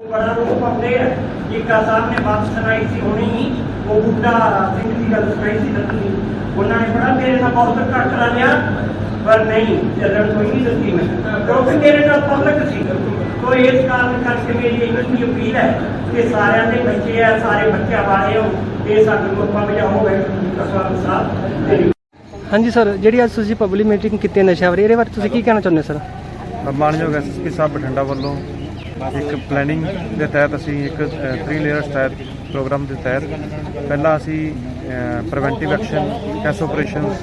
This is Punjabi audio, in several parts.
ਬੜਾ ਰੋਪ ਪਾਉਂਦੇ ਆ ਜੀਕਾ ਸਾਹਿਬ ਨੇ ਬਾਤ ਸੁਣਾਈ ਸੀ ਹੁਣੀ ਹੀ ਉਹ ਬੁੱਢਾ ਸਿੰਘ ਦੀ ਗੱਲ ਸੁਣਾਈ ਸੀ ਦੱਸੀ ਉਹਨਾਂ ਨੇ ਪਰ ਨਹੀਂ ਚੱਲਣ ਕੋਈ ਨਹੀਂ ਦਿੱਤੀ ਮੈਂ। ਕਿਉਂਕਿ ਮੇਰੇ ਨਾਲ ਪਬਲਿਕ ਸੀ। ਤੋ ਇਸ ਕਾਰਨ ਕਰਕੇ ਮੇਰੀ ਇੱਕ ਹੀ ਅਪੀਲ ਹੈ ਕਿ ਸਾਰਿਆਂ ਦੇ ਬੱਚੇ ਆ ਸਾਰੇ ਬੱਚਿਆਂ ਵਾਲੇ ਹੋ ਇਹ ਸਾਡੀ ਮੁਰਮਾ ਗਏ ਕਸਵਾਲ ਸਾਹਿਬ ਤੇਰੀ ਹਾਂਜੀ ਸਰ ਜਿਹੜੀ ਅੱਜ ਤੁਸੀਂ ਪਬਲਿਕ ਮੀਟਿੰਗ ਕੀਤੀ ਹੈ ਨਸ਼ਾ ਬਾਰੇ ਇਹਦੇ ਬਾਰੇ ਤੁਸੀਂ ਕੀ ਕਹਿਣਾ ਚਾਹੁੰਦੇ ਹੋ ਸਰ? ਮਾਨਯੋਗ ਐਸਐਸਪੀ ਸਾਹਿਬ ਬਠਿੰਡਾ ਵੱਲੋਂ ਇੱਕ ਪਲੈਨਿੰਗ ਦੇ ਤਹਿਤ ਅਸੀਂ ਇੱਕ 3 ਲੇਅਰਸ ਤਹਿਤ ਪ੍ਰੋਗਰਾਮ ਦੇ ਤਹਿਤ ਪਹਿਲਾਂ ਅਸੀਂ ਪ੍ਰੀਵੈਂਟਿਵ ਐਕਸ਼ਨ ਕੈਸ ਆਪਰੇਸ਼ਨਸ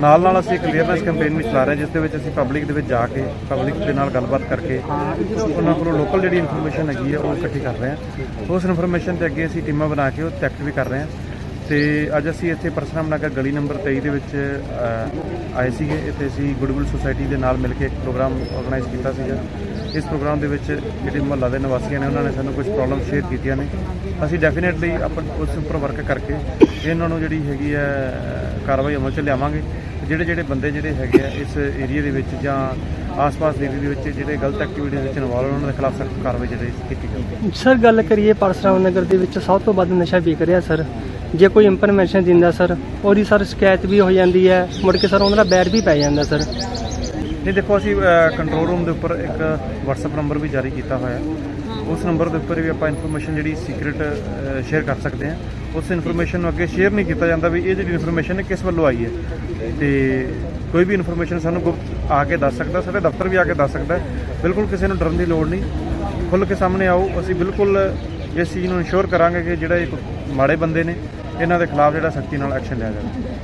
ਨਾਲ ਨਾਲ ਅਸੀਂ ਇੱਕ ਅਵੇਅਰਨੈਸ ਕੈਂਪੇਨ ਵੀ ਚਲਾ ਰਹੇ ਹਾਂ, ਜਿਸ ਦੇ ਵਿੱਚ ਅਸੀਂ ਪਬਲਿਕ ਦੇ ਵਿੱਚ ਜਾ ਕੇ ਪਬਲਿਕ ਦੇ ਨਾਲ ਗੱਲਬਾਤ ਕਰਕੇ ਉਹਨਾਂ ਕੋਲੋਂ ਲੋਕਲ ਜਿਹੜੀ ਇਨਫੋਰਮੇਸ਼ਨ ਹੈਗੀ ਹੈ ਉਹ ਇਕੱਠੀ ਕਰ ਰਹੇ ਹਾਂ। ਉਸ ਇਨਫੋਰਮੇਸ਼ਨ ਤੇ ਅੱਗੇ ਅਸੀਂ ਟੀਮਾਂ ਬਣਾ ਕੇ ਉਹ ਚੈੱਕ ਵੀ ਕਰ ਰਹੇ ਹਾਂ। ਤੇ ਅੱਜ ਅਸੀਂ ਇੱਥੇ ਪਰਸਰਾਮ ਨਗਰ ਗਲੀ ਨੰਬਰ 23 ਦੇ ਵਿੱਚ ਆਏ ਸੀਗੇ। ਇੱਥੇ ਅਸੀਂ ਗੁੱਡਵਿਲ ਸੁਸਾਇਟੀ ਦੇ ਨਾਲ ਮਿਲ ਕੇ ਇੱਕ ਪ੍ਰੋਗਰਾਮ ਆਰਗੇਨਾਈਜ਼ ਕੀਤਾ ਸੀਗਾ। ਇਸ ਪ੍ਰੋਗਰਾਮ ਦੇ ਵਿੱਚ ਜਿਹੜੇ ਮੁਹੱਲਾ ਦੇ ਨਿਵਾਸੀਆਂ ਨੇ, ਉਹਨਾਂ ਨੇ ਸਾਨੂੰ ਕੁਝ ਪ੍ਰੋਬਲਮ ਸ਼ੇਅਰ ਕੀਤੀਆਂ ਨੇ। ਅਸੀਂ ਡੈਫੀਨੇਟਲੀ ਆਪਾਂ ਉਸ ਉੱਪਰ ਵਰਕ ਕਰਕੇ ਇਹਨਾਂ ਨੂੰ ਜਿਹੜੀ ਹੈਗੀ ਹੈ ਕਾਰਵਾਈ ਅਮਲ ਚ ਲਿਆਵਾਂਗੇ। ਜਿਹੜੇ ਜਿਹੜੇ ਬੰਦੇ ਜਿਹੜੇ ਹੈਗੇ ਆ ਇਸ ਏਰੀਆ ਦੇ ਵਿੱਚ ਜਾਂ ਆਸ-ਪਾਸ ਦੇ ਏਰੀਆ ਦੇ ਵਿੱਚ ਜਿਹੜੇ ਗਲਤ ਐਕਟੀਵਿਟੀਜ਼ ਵਿੱਚ ਇਨਵੋਲਵ ਉਹਨਾਂ ਦੇ ਖਿਲਾਫ ਸਖਤ ਕਾਰਵਾਈ ਜਿਹੜੀ ਕੀਤੀ ਜਾਵੇ ਸਰ ਗੱਲ ਕਰੀਏ ਪਰਸਰਾਮ ਨਗਰ ਦੇ ਵਿੱਚ ਸਭ ਤੋਂ ਵੱਧ ਨਸ਼ਾ ਵਿਕ ਰਿਹਾ ਸਰ। ਜੇ ਕੋਈ ਇਨਫੋਰਮੇਸ਼ਨ ਦਿੰਦਾ ਸਰ ਉਹਦੀ ਸਰ ਸ਼ਿਕਾਇਤ ਵੀ ਹੋ ਜਾਂਦੀ ਹੈ। ਮੁੜ ਕੇ ਸਰ ਉਹਨਾਂ ਦਾ ਬੈਰ ਵੀ ਪੈ ਜਾਂਦਾ ਸਰ। ਨਹੀਂ ਦੇਖੋ ਅਸੀਂ ਕੰਟਰੋਲ ਰੂਮ ਦੇ ਉੱਪਰ ਇੱਕ WhatsApp ਨੰਬਰ ਵੀ ਜਾਰੀ ਕੀਤਾ ਹੋਇਆ। ਉਸ ਨੰਬਰ ਦੇ ਉੱਪਰ ਵੀ ਆਪਾਂ ਇਨਫੋਰਮੇਸ਼ਨ ਜਿਹੜੀ ਸੀਕ੍ਰੀਟ ਸ਼ੇਅਰ ਕਰ ਸਕਦੇ ਹਾਂ। ਉਸ ਇਨਫੋਰਮੇਸ਼ਨ ਨੂੰ ਅੱਗੇ ਸ਼ੇਅਰ ਨਹੀਂ ਕੀਤਾ ਜਾਂਦਾ ਵੀ ਇਹ ਜਿਹੜੀ ਇਨਫੋਰਮੇਸ਼ਨ ਹੈ ਕਿਸ ਵੱਲੋਂ ਆਈ ਹੈ। ਤੇ ਕੋਈ ਵੀ ਇਨਫੋਰਮੇਸ਼ਨ ਸਾਨੂੰ ਗੁਪਤ ਆ ਕੇ ਦੱਸ ਸਕਦਾ, ਸਾਡੇ ਦਫ਼ਤਰ ਵੀ ਆ ਕੇ ਦੱਸ ਸਕਦਾ ਬਿਲਕੁਲ ਕਿਸੇ ਨੂੰ ਡਰਨ ਦੀ ਲੋੜ ਨਹੀਂ। ਖੁੱਲ੍ਹ ਕੇ ਸਾਹਮਣੇ ਆਓ। ਅਸੀਂ ਬਿਲਕੁਲ ਇਸ ਚੀਜ਼ ਨੂੰ ਇਨਸ਼ੋਰ ਕਰਾਂਗੇ ਕਿ ਜਿਹੜਾ ਇਹ ਮਾੜੇ ਬੰਦੇ ਨੇ, ਇਹਨਾਂ ਦੇ ਖਿਲਾਫ ਜਿਹੜਾ ਸਖਤੀ ਨਾਲ ਐਕਸ਼ਨ ਲਿਆ ਜਾਵੇ।